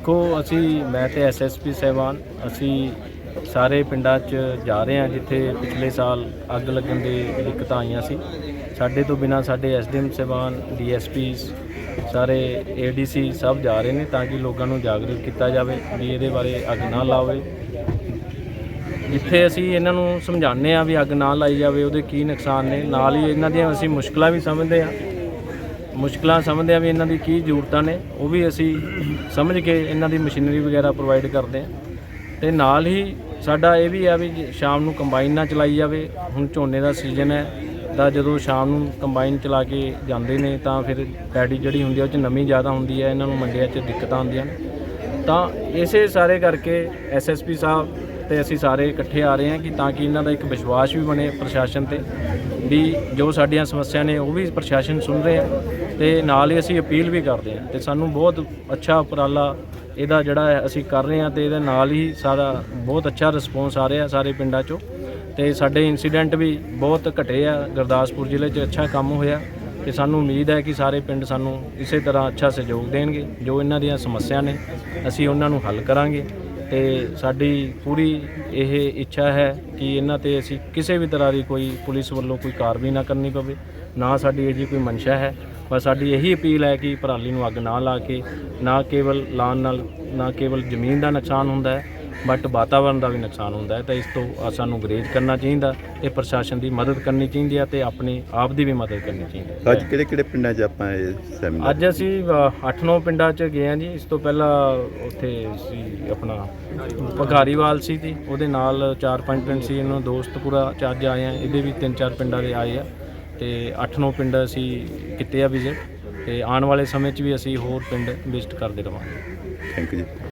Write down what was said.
ਦੇਖੋ, ਅਸੀਂ, ਮੈਂ ਤੇ ਐਸਐਸਪੀ ਸਹਿਬਾਨ, ਅਸੀਂ ਸਾਰੇ ਪਿੰਡਾਂ 'ਚ ਜਾ ਰਹੇ ਹਾਂ ਜਿੱਥੇ ਪਿਛਲੇ ਸਾਲ ਅੱਗ ਲੱਗਣ ਦੇ ਦਿੱਕਤਾਂ ਆਈਆਂ ਸੀ। ਸਾਡੇ ਤੋਂ ਬਿਨਾ ਸਾਡੇ ਐਸਡੀਐਮ ਸਹਿਬਾਨ ਡੀਐਸਪੀ ਸਾਰੇ ਏਡੀਸੀ ਸਭ ਜਾ ਰਹੇ ਨੇ ਤਾਂ ਕਿ ਲੋਕਾਂ ਨੂੰ ਜਾਗਰੂਕ ਕੀਤਾ ਜਾਵੇ ਵੀ ਇਹਦੇ ਬਾਰੇ ਅੱਗ ਨਾ ਲਾਵੇ। ਜਿੱਥੇ ਅਸੀਂ ਇਹਨਾਂ ਨੂੰ ਸਮਝਾਉਂਦੇ ਆ ਵੀ ਅੱਗ ਨਾ ਲਾਈ ਜਾਵੇ, ਉਹਦੇ ਕੀ ਨੁਕਸਾਨ ਨੇ। ਨਾਲ ਹੀ ਇਹਨਾਂ ਦੀਆਂ ਅਸੀਂ ਮੁਸ਼ਕਲਾਂ ਵੀ ਸਮਝਦੇ ਆ ਮੁਸ਼ਕਲਾਂ ਸਮਝਦੇ ਆ ਵੀ ਇਹਨਾਂ ਦੀ ਕੀ ਜ਼ਰੂਰਤਾਂ ਨੇ, ਉਹ ਵੀ ਅਸੀਂ ਸਮਝ ਕੇ ਇਹਨਾਂ ਦੀ ਮਸ਼ੀਨਰੀ ਵਗੈਰਾ ਪ੍ਰੋਵਾਈਡ ਕਰਦੇ ਆ। ਤੇ ਨਾਲ ਹੀ ਸਾਡਾ ਇਹ ਵੀ ਆ ਵੀ ਜੇ ਸ਼ਾਮ ਨੂੰ ਕੰਬਾਈਨ ਨਾ ਚਲਾਈ ਜਾਵੇ, ਹੁਣ ਝੋਨੇ ਦਾ ਸੀਜ਼ਨ ਹੈ, ਤਾਂ ਜਦੋਂ ਸ਼ਾਮ ਨੂੰ ਕੰਬਾਈਨ ਚਲਾ ਕੇ ਜਾਂਦੇ ਨੇ, ਤਾਂ ਫਿਰ ਪੈਡੀ ਜਿਹੜੀ ਹੁੰਦੀ ਹੈ ਉਹ 'ਚ ਨਮੀ ਜ਼ਿਆਦਾ ਹੁੰਦੀ ਹੈ, ਇਹਨਾਂ ਨੂੰ ਮੰਡੀਆਂ 'ਚ ਦਿੱਕਤਾਂ ਆਉਂਦੀਆਂ ਨੇ। ਤਾਂ ਇਸੇ ਸਾਰੇ ਕਰਕੇ ਐਸਐਸਪੀ ਸਾਹਿਬ ਤੇ ਅਸੀਂ ਸਾਰੇ ਇਕੱਠੇ ਆ ਰਹੇ ਹਾਂ ਕਿ ਤਾਂ ਕਿ ਇਹਨਾਂ ਦਾ ਇੱਕ ਵਿਸ਼ਵਾਸ ਵੀ ਬਣੇ ਪ੍ਰਸ਼ਾਸਨ ਤੇ, ਵੀ ਜੋ ਸਾਡੀਆਂ ਸਮੱਸਿਆ ਨੇ ਉਹ ਵੀ ਪ੍ਰਸ਼ਾਸਨ ਸੁਣ ਰਿਹਾ ਤੇ ਨਾਲ ਹੀ ਅਸੀਂ ਅਪੀਲ ਵੀ ਕਰਦੇ ਹਾਂ ਤੇ ਸਾਨੂੰ ਬਹੁਤ ਅੱਛਾ ਉਪਰਾਲਾ ਇਹਦਾ ਜਿਹੜਾ ਹੈ ਅਸੀਂ ਕਰ ਰਹੇ ਹਾਂ ਤੇ ਇਹਦੇ ਨਾਲ ਹੀ ਸਾਰਾ ਬਹੁਤ ਅੱਛਾ ਰਿਸਪੌਂਸ ਆ ਰਿਹਾ ਸਾਰੇ ਪਿੰਡਾਂ 'ਚੋਂ ਤੇ ਸਾਡੇ ਇਨਸੀਡੈਂਟ ਵੀ ਬਹੁਤ ਘਟੇ ਆ, ਗੁਰਦਾਸਪੁਰ ਜ਼ਿਲ੍ਹੇ 'ਚ ਅੱਛਾ ਕੰਮ ਹੋਇਆ ਤੇ ਸਾਨੂੰ ਉਮੀਦ ਹੈ ਕਿ ਸਾਰੇ ਪਿੰਡ ਸਾਨੂੰ ਇਸੇ ਤਰ੍ਹਾਂ ਅੱਛਾ ਸਹਿਯੋਗ ਦੇਣਗੇ ਜੋ ਇਹਨਾਂ ਦੀਆਂ ਸਮੱਸਿਆ ਨੇ, ਅਸੀਂ ਉਹਨਾਂ ਨੂੰ ਹੱਲ ਕਰਾਂਗੇ। ਤੇ ਸਾਡੀ ਪੂਰੀ ਇਹ ਇੱਛਾ ਹੈ ਕਿ ਇਹਨਾਂ ਤੇ ਅਸੀਂ ਕਿਸੇ ਵੀ ਤਰ੍ਹਾਂ ਦੀ ਕੋਈ ਪੁਲਿਸ ਵੱਲੋਂ ਕੋਈ ਕਾਰਵਾਈ ਨਾ ਕਰਨੀ ਪਵੇ, ਨਾ ਸਾਡੀ ਇਹ ਜੀ ਕੋਈ ਮਨਸ਼ਾ ਹੈ। ਬਸ ਸਾਡੀ ਇਹੀ ਅਪੀਲ ਹੈ ਕਿ ਪਰਾਲੀ ਨੂੰ ਅੱਗ ਨਾ ਲਾ ਕੇ, ਨਾ ਕੇਵਲ ਲਾਉਣ ਨਾਲ, ਨਾ ਕੇਵਲ ਜ਼ਮੀਨ ਦਾ ਨੁਕਸਾਨ ਹੁੰਦਾ ਹੈ ਬਟ ਵਾਤਾਵਰਣ ਦਾ ਵੀ ਨੁਕਸਾਨ ਹੁੰਦਾ ਹੈ ਤਾਂ ਇਸ ਤੋਂ ਸਾਨੂੰ ਗਰੇਜ ਕਰਨਾ ਚਾਹੀਦਾ ਤੇ ਪ੍ਰਸ਼ਾਸਨ ਦੀ ਮਦਦ ਕਰਨੀ ਚਾਹੀਦੀ ਹੈ ਤੇ ਆਪਣੇ ਆਪ ਦੀ ਵੀ ਮਦਦ ਕਰਨੀ ਚਾਹੀਦੀ ਹੈ। ਅੱਜ ਕਿਹੜੇ ਕਿਹੜੇ ਪਿੰਡਾਂ 'ਚ ਆਪਾਂ ਇਹ ਸੈਮੀਨਾਰ ਅੱਜ ਅਸੀਂ 8-9 ਪਿੰਡਾਂ 'ਚ ਗਏ ਹਾਂ ਜੀ ਇਸ ਤੋਂ ਪਹਿਲਾਂ ਉੱਥੇ ਸੀ ਆਪਣਾ ਭਗਾਰੀਵਾਲ ਸੀ ਜੀ ਉਹਦੇ ਨਾਲ 4-5 ਪਿੰਡ ਸੀ ਇਹਨਾਂ ਦੋਸਤ ਪੂਰਾ ਚ ਅੱਜ ਆਏ ਆ ਇਹਦੇ ਵੀ 3-4 ਪਿੰਡਾਂ ਦੇ ਆਏ ਆ ਤੇ 8-9 ਪਿੰਡ ਅਸੀਂ ਕੀਤੇ ਆ ਵਿਜ਼ਿਟ ਤੇ ਆਉਣ ਵਾਲੇ ਸਮੇਂ 'ਚ ਵੀ ਅਸੀਂ ਹੋਰ ਪਿੰਡ ਵਿਜ਼ਿਟ ਕਰਦੇ ਰਵਾਂਗੇ। ਥੈਂਕ ਯੂ ਜੀ।